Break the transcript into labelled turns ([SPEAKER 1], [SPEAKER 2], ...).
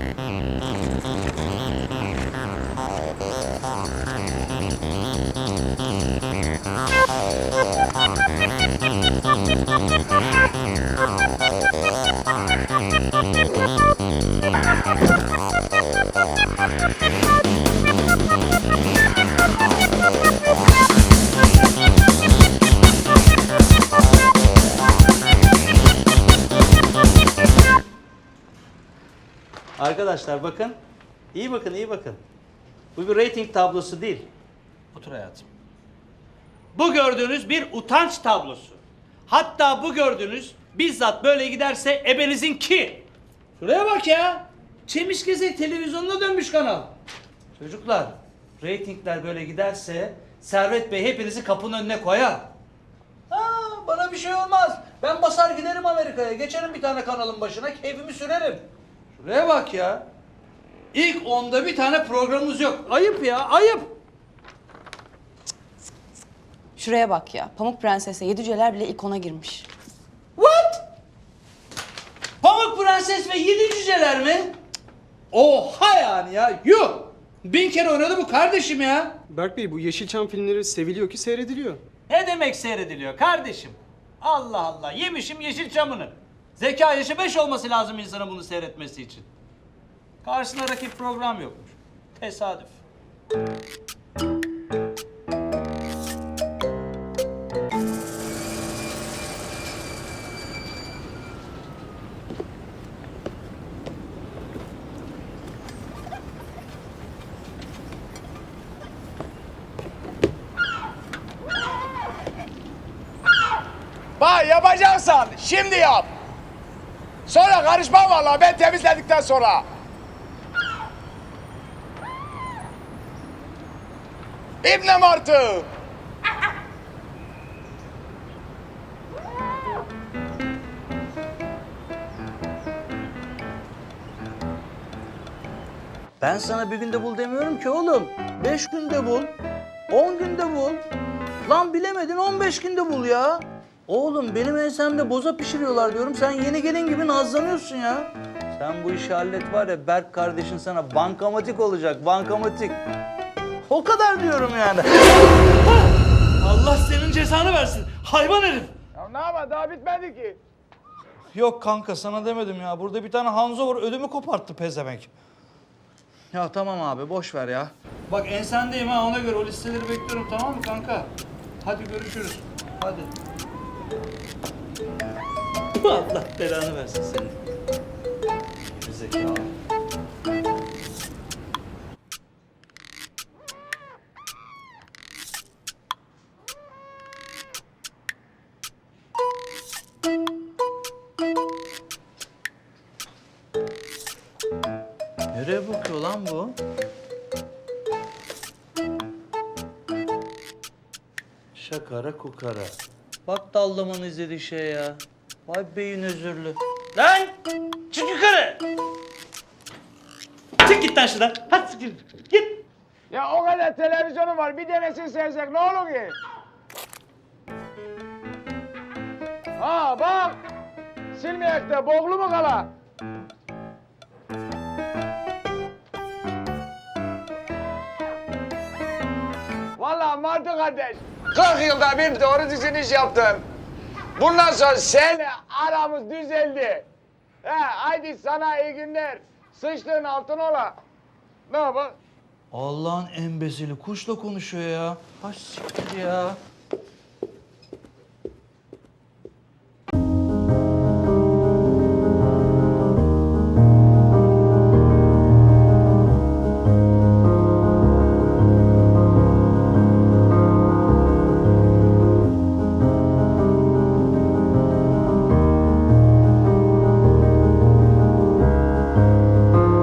[SPEAKER 1] Mm-hmm. Arkadaşlar bakın. İyi bakın, iyi bakın. Bu bir rating tablosu değil. Otur hayatım. Bu gördüğünüz bir utanç tablosu. Hatta bu gördüğünüz bizzat böyle giderse ebenizin ki. Şuraya bak ya. Çemiş Gezek televizyonuna dönmüş kanal. Çocuklar, reytingler böyle giderse Servet Bey hepinizi kapının önüne koyar. Ha, bana bir şey olmaz. Ben basar giderim Amerika'ya. Geçerim bir tane kanalın başına, keyfimi sürerim. Şuraya bak ya. İlk onda bir tane programımız yok. Ayıp ya, ayıp.
[SPEAKER 2] Şuraya bak ya. Pamuk Prenses'e yedi cüceler bile ilk ona girmiş.
[SPEAKER 1] What? Pamuk Prenses ve Yedi Cüceler mi? Oha yani ya, yuh! Bin kere oynadı bu kardeşim ya.
[SPEAKER 3] Berk Bey bu Yeşilçam filmleri seviliyor ki seyrediliyor.
[SPEAKER 1] Ne demek seyrediliyor kardeşim? Allah Allah, yemişim Yeşilçam'ını. Zeka yaşı beş olması lazım insanın bunu seyretmesi için. Karşısında rakip program yokmuş. Tesadüf.
[SPEAKER 4] Bak yapacaksan şimdi yap. Sonra karışma vallahi ben temizledikten sonra. İbne Martı.
[SPEAKER 1] Ben sana bir günde bul demiyorum ki oğlum. Beş günde bul. On günde bul. Lan bilemedin on beş günde bul ya. Oğlum benim ensemde boza pişiriyorlar diyorum. Sen yeni gelin gibi nazlanıyorsun ya. Sen bu işi hallet var ya Berk kardeşin sana bankamatik olacak. Bankamatik. O kadar diyorum yani. Allah senin cezanı versin. Hayvan herif.
[SPEAKER 4] Ya ne yapalım daha bitmedi ki.
[SPEAKER 1] Yok kanka sana demedim ya. Burada bir tane Hanzo var ödümü koparttı pezevenk. Ya tamam abi boş ver ya. Bak ensendeyim ha ona göre o listeleri bekliyorum tamam mı kanka? Hadi görüşürüz. Hadi. Allah belanı versin senin. Zekalı. Nereye bakıyor lan bu? Şakara kukara. Bak dallamanın izlediği şey ya. Vay beyin özürlü. Lan! Çık yukarı! Çık git lan şuradan. Hadi git. Git.
[SPEAKER 4] Ya o kadar televizyonum var bir tanesini sevsek ne olur ki? Ha bak. Silmeyek de boğulu mu kala? Vallahi Martı kardeş. 40 yılda bir doğru düzgün iş yaptın. Bundan sonra seninle aramız düzeldi. He, haydi sana iyi günler. Sıçtığın altın ola. Ne yapalım?
[SPEAKER 1] Allah'ın embezili kuşla konuşuyor ya. Ha siktir ya.